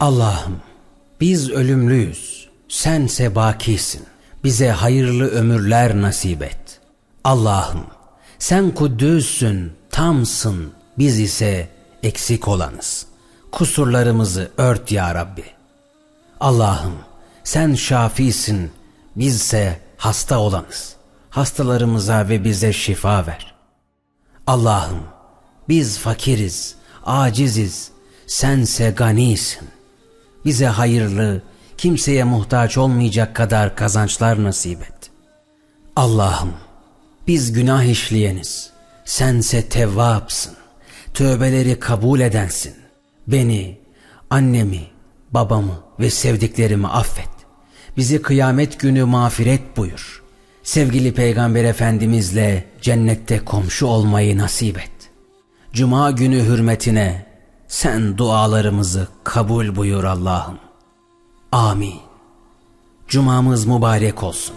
Allah'ım biz ölümlüyüz. Sense bakisin. Bize hayırlı ömürler nasip et. Allah'ım sen kuddüssün, tamsın. Biz ise eksik olanız. Kusurlarımızı ört ya Rabbi. Allah'ım sen şafisin. Bizse hasta olanız. Hastalarımıza ve bize şifa ver. Allah'ım biz fakiriz, aciziz. Sense ganisin. Bize hayırlı, kimseye muhtaç olmayacak kadar kazançlar nasip et. Allah'ım biz günah işleyeniz. Sense tevvapsın. Tövbeleri kabul edensin. Beni, annemi, babamı ve sevdiklerimi affet. Bizi kıyamet günü mağfiret buyur. Sevgili Peygamber Efendimizle cennette komşu olmayı nasip et. Cuma günü hürmetine sen dualarımızı kabul buyur Allah'ım. Amin. Cumamız mübarek olsun.